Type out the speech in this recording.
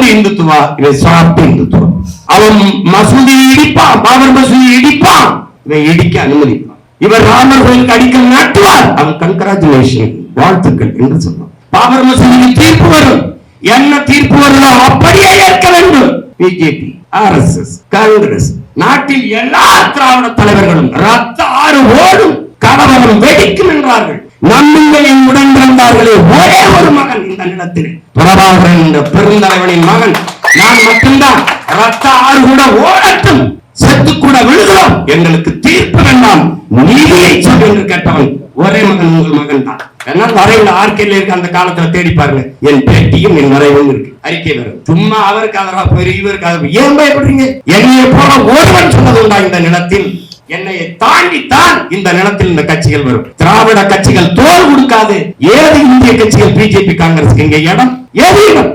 Sound Hindutva இவன் சாப்பிட்டு இந்துத்துவா அவன் மசூதி இடிப்பான் பாபர் மசூதி இடிப்பான். இவன் இடிக்க அனுமதிப்பான். இவர் ராமர் கோயிலுக்கு அடிக்கல் நாட்டுவார். அவன் கங்கராச்சுலேஷன் வாழ்த்துக்கள் என்று சொன்னான் பாபர் மசூதிக்கு தீர்ப்பு வரும். என்ன தீர்ப்பு வருதோ அப்படியே ஏற்க வேண்டும். பிஜேபி ஆர்எஸ்எஸ் காங்கிரஸ் நாட்டில் எல்லா திராவிட தலைவர்களும் ரத்த ஆறு ஓடும். கலவரம் வெடிக்கும் என்றார்கள். நம்பிக்கையின் உடன்பு பிறந்தார்களே ஒரே ஒரு மகன் இந்த நிலத்தில். பிரபாகரன் என்ற பெருந்தலைவனின் மகன். நான் மட்டும்தான். ரத்த ஆறு கூட ஓடட்டும் செத்து கூட விழுகிறோம். எங்களுக்கு தீர்ப்பு வேண்டாம். நீதியை சொல் என்று கேட்டவன் ஒரே மகன் உங்கள் மகன் தான். ஏன்னா வரைவில் ஆர்கேல இருக்க அந்த காலத்துல தேடி பாருங்க. என் பேட்டியும் என் வரைவும் இருக்கு. அறிக்கை வரும் சும்மா அவருக்கு அதரா போயிரு இவருக்கு ஆதரவா. ஏன் பயப்படுறீங்க? என்னைய போல ஒருவன் சொன்னது உண்டா இந்த நிலத்தில்? என்னை தாண்டித்தான் இந்த நிலத்தில் இந்த கட்சிகள் வரும். திராவிட கட்சிகள் தோல் கொடுக்காது. ஏது இந்திய கட்சிகள் பிஜேபி காங்கிரஸ் இங்க இடம் ஏது இடம்